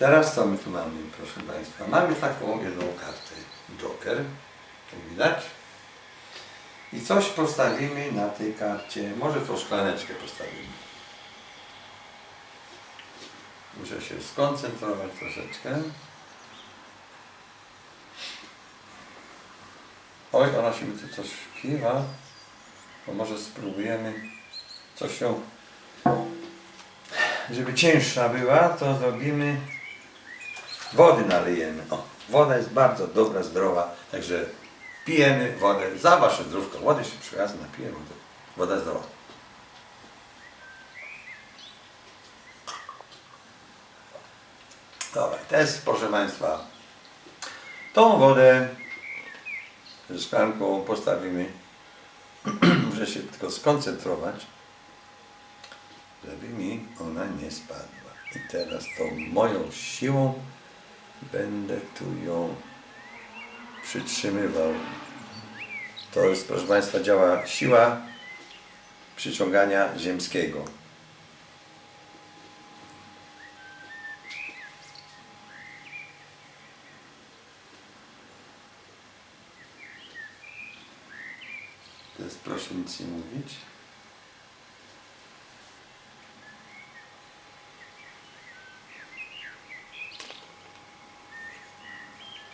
Teraz co my tu mamy, proszę Państwa? Mamy taką jedną kartę. Joker, jak widać. I coś postawimy na tej karcie. Może tą szklaneczkę postawimy. Muszę się skoncentrować troszeczkę. Oj, ona się mi tu coś kiwa. To może spróbujemy coś ją, żeby cięższa była, to zrobimy wody nalejemy. O, woda jest bardzo dobra, zdrowa, także pijemy wodę za wasze zdrówko. Wody się przy raz napiję, wodę. woda zdrowa. Dobra, teraz proszę Państwa, tą wodę ze szklanką postawimy, muszę się tylko skoncentrować, żeby mi ona nie spadła. I teraz tą moją siłą będę tu ją przytrzymywał. To jest, proszę Państwa, działa siła przyciągania ziemskiego. To jest proszę nic nie mówić.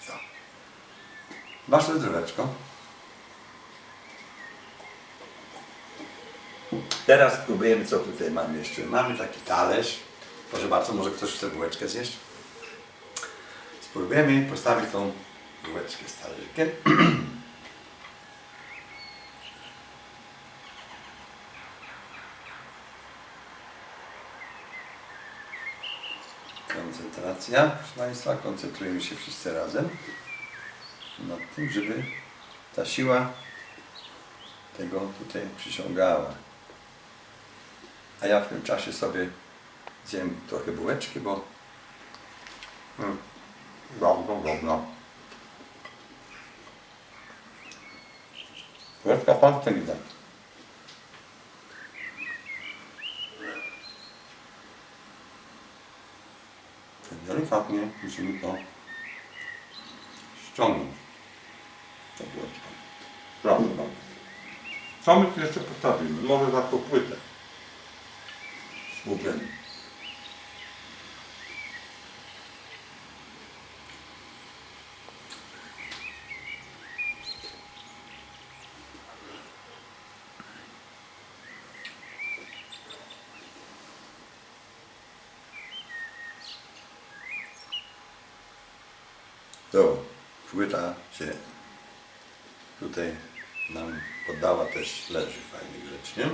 Co? Wasze zdróweczko. Teraz spróbujemy, co tutaj mamy jeszcze. Mamy taki talerz. Proszę bardzo, może ktoś chce bułeczkę zjeść? Spróbujemy postawić tą bułeczkę z talerzykiem. Koncentracja, proszę Państwa, koncentrujemy się wszyscy razem nad tym, żeby ta siła tego tutaj przyciągała. A ja w tym czasie sobie zjem trochę bułeczki, bo mm, bardzo dobra. Bułeczka pan widać. Delikatnie musimy to ściągnąć. Proszę bardzo. Co my tu jeszcze postawimy? Może za tą płytę. Spróbujemy. To płyta się tutaj nam poddała, też leży fajnie grzecznie.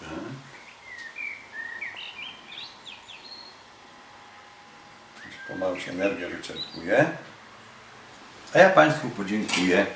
Tak. Pomału się energia wyczerpuje. A ja Państwu podziękuję